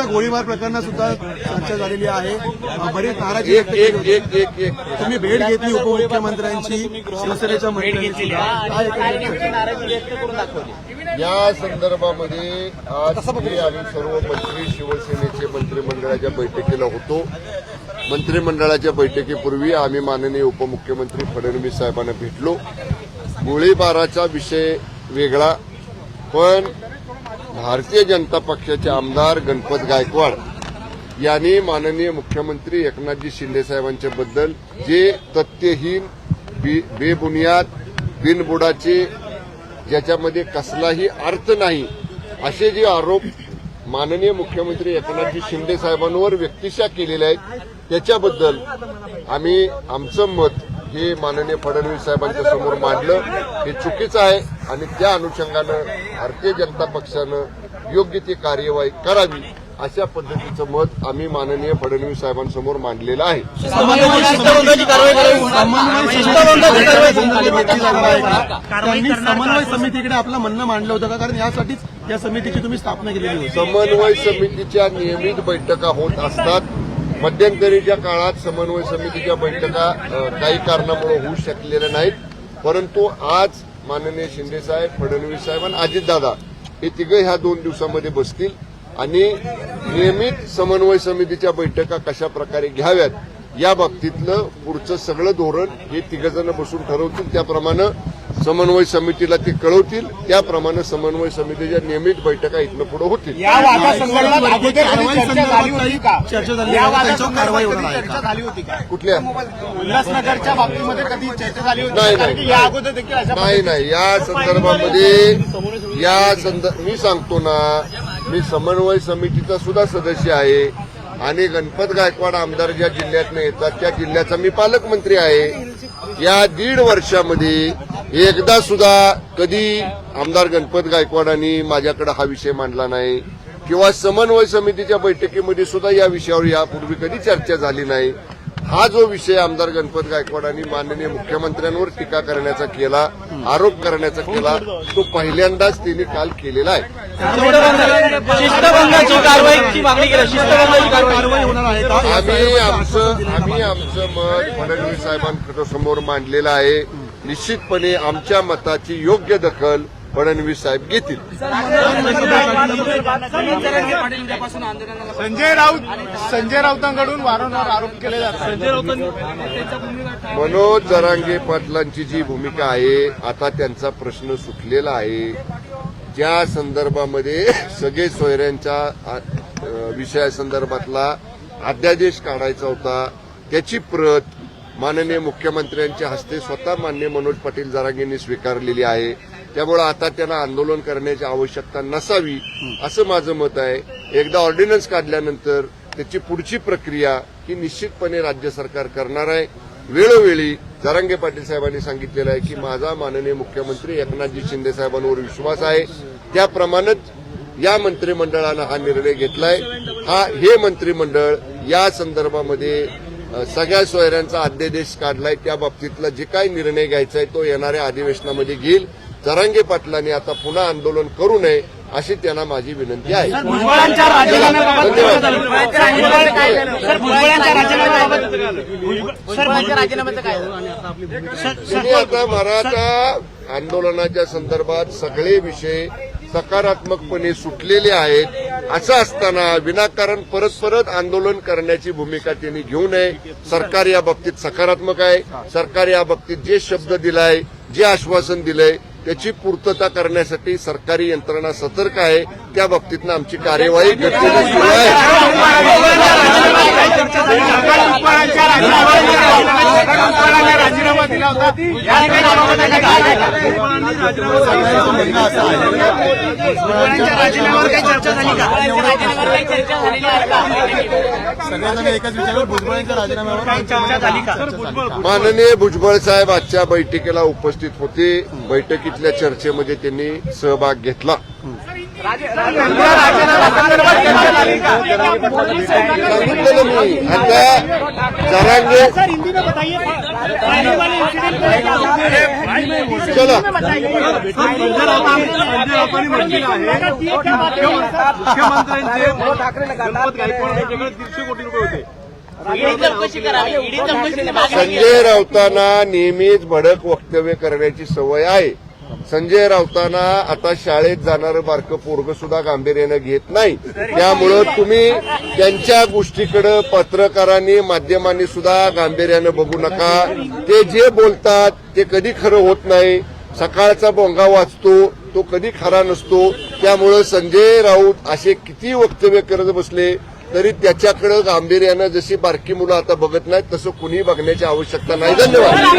आता गोळीबार प्रकरणात सुद्धा चर्चा झालेली आहे. बरीच नाराजी एक एक. एक एक एक. तुम्ही भेट घेतली उपमुख्यमंत्र्यांची शिवसेनेच्या? या संदर्भामध्ये आज मी आम्ही सर्व मंत्री शिवसेनेचे मंत्रिमंडळाच्या बैठकीला होतो. मंत्रिमंडळाच्या बैठकीपूर्वी आम्ही माननीय उपमुख्यमंत्री फडणवीस साहेबांना भेटलो. गोळीबाराचा विषय वेगळा पण भारतीय जनता पक्षाचे आमदार गणपत गायकवाड यांनी माननीय मुख्यमंत्री एकनाथजी शिंदे साहेबांच्या बद्दल जे तथ्यहीन बे- बेबुनियाद बिनबुडाचे ज्याच्यामध्ये कसलाही अर्थ नाही असे जे आरोप माननीय मुख्यमंत्री एकनाथजी शिंदे साहेबांवर व्यक्तिशा केलेले आहेत त्याच्याबद्दल आम्ही आमचं मत हे माननीय फडणवीस साहेबांच्या समोर मांडलं. हे चुकीचं आहे आणि त्या अनुषंगानं भारतीय जनता पक्षानं योग्य ती कार्यवाही करावी अशा पद्धतीचं मत आम्ही माननीय फडणवीस साहेबांसमोर मांडलेलं आहे. समन्वय समितीकडे आपलं म्हणणं मांडलं होतं का? कारण यासाठीच या समितीची तुम्ही स्थापना केलेली होती. समन्वय समितीच्या नियमित बैठका होत असतात. मध्यंतरीच्या काळात समन्वय समितीच्या बैठका काही कारणामुळे होऊ शकलेल्या नाहीत. परंतु आज माननीय शिंदेसाहेब फडणवीस साहेब आणि अजितदादा हे तिघं ह्या दोन दिवसामध्ये बसतील आणि नियमित समन्वय समितीच्या बैठका कशा प्रकारे घ्याव्यात या बाबतीतलं पुढचं सगळं धोरण हे तिघजण बसून ठरवतील. त्याप्रमाणे समन्वय समितीला ते कळवतील. त्याप्रमाणे समन्वय समितीच्या नियमित बैठका इथनं पुढे होतील. या वादासंदर्भात अगोदर कधी कारवाई चर्चा झाली होती का? चर्चा झाली या आहे. त्यांच्यावर कारवाई वादासंदर्भात होणार कधी आहे चर्चा का? झाली होती का? कुठल्या? उल्हासनगरच्या बाबतीमध्ये कधी चर्चा झाली होती? नाही, कारण नाही. की या अगोदर देखील अशा नाही नाही. या संदर्भामध्ये या संदर्भ मी सांगतो ना मी समन्वय समितीचा सुद्धा सदस्य आहे आणि गणपत गायकवाड आमदार ज्या जिल्ह्यातनं येतात त्या जिल्ह्याचा मी पालकमंत्री आहे. या दीड वर्षामध्ये एकदा सुद्धा कधी आमदार गणपत गायकवाडांनी माझ्याकडे हा विषय मांडला नाही किंवा समन्वय समितीच्या बैठकीमध्ये सुद्धा या विषयावर यापूर्वी कधी चर्चा झाली नाही हा जो विषय आमदार गणपत गायकवाडांनी माननीय मुख्यमंत्र्यांवर टीका करण्याचा केला आरोप करण्याचा केला तो पहिल्यांदाच त्यांनी काल केलेला आहे. शिस्तभंगाची कारवाईची मागणी केली? शिस्तभंगाची कारवाई. कारवाई होणार आहे का? आम्ही आमचं आम्ही आमचं मत फडणवीस साहेबांकडे समोर मांडलेलं आहे. निश्चितपणे आमच्या मताची योग्य दखल फडणवीस साहेब घेतील. संजय राऊत संजय राऊतांकडून वारंवार आरोप केले जातात. मनोज जरांगे पाटलांची जी भूमिका आहे आता त्यांचा प्रश्न सुटलेला आहे. ज्या संदर्भामध्ये सगळे सोयऱ्यांच्या विषयासंदर्भातला अध्यादेश काढायचा होता त्याची प्रत माननीय मुख्यमंत्र्यांच्या हस्ते स्वतः मान्य मनोज पाटील जरांगेंनी स्वीकारलेली आहे. त्यामुळे आता त्यांना आंदोलन करण्याची आवश्यकता नसावी असं माझं मत आहे. एकदा ऑर्डिनन्स काढल्यानंतर त्याची पुढची प्रक्रिया ही निश्चितपणे राज्य सरकार करणार आहे. वेळोवेळी जरांगे पाटील साहेबांनी सांगितलेलं आहे की माझा माननीय मुख्यमंत्री एकनाथजी शिंदे साहेबांवर विश्वास आहे. त्याप्रमाणेच या मंत्रिमंडळानं हा निर्णय घेतलाय. हा हे मंत्रिमंडळ या संदर्भामध्ये सगळ्या सोयऱ्यांचा अध्यादेश काढलाय. त्या बाबतीतला जे काही निर्णय घ्यायचा आहे तो येणाऱ्या अधिवेशनामध्ये घेईल. जरांगे पाटलांनी आता पुन्हा आंदोलन करू नये अशी त्यांना माझी विनंती आहे. तुम्ही आता मराठा आंदोलनाच्या संदर्भात सगळे विषय सकारात्मकपणे सुटलेले आहेत. असं असताना विनाकारण परत परत आंदोलन करण्याची भूमिका त्यांनी घेऊ नये. सरकार या बाबतीत सकारात्मक आहे. सरकार या बाबतीत जे शब्द दिलाय जे आश्वासन दिलंय त्याची पूर्तता करण्यासाठी सरकारी यंत्रणा सतर्क आहे. त्या बाबतीतनं आमची कार्यवाही घटलेली सुरू आहे भुजबळांच्या राजीनाम्याबाबत राजीनामा दिला होता या राजीनाम्याबाबत काय भुजबळांच्या राजीनाम्यावर काही चर्चा झाली का? एकच विचारलं भुजबळांच्या राजीनाम्यावर काही चर्चा झाली का? माननीय भुजबळ साहेब आजच्या बैठकीला उपस्थित होते. बैठकीतल्या चर्चेमध्ये त्यांनी सहभाग घेतला. आता जरांगे चला. संजय राऊतांना नेहमीच भडक वक्तव्य करण्याची सवय आहे. संजय राऊतांना आता शाळेत जाणारं बारकं पोरग सुद्धा गांभीर्यानं घेत नाही. त्यामुळं तुम्ही त्यांच्या गोष्टीकडे पत्रकारांनी माध्यमांनी सुद्धा गांभीर्यानं बघू नका. ते जे बोलतात ते कधी खरं होत नाही. सकाळचा बोंगा वाचतो तो कधी खरा नसतो. त्यामुळं संजय राऊत असे किती वक्तव्य करत बसले तरी त्याच्याकडे गांभीर्यानं जशी बारकी मुलं आता बघत नाहीत तसं कुणी बघण्याची आवश्यकता नाही. धन्यवाद.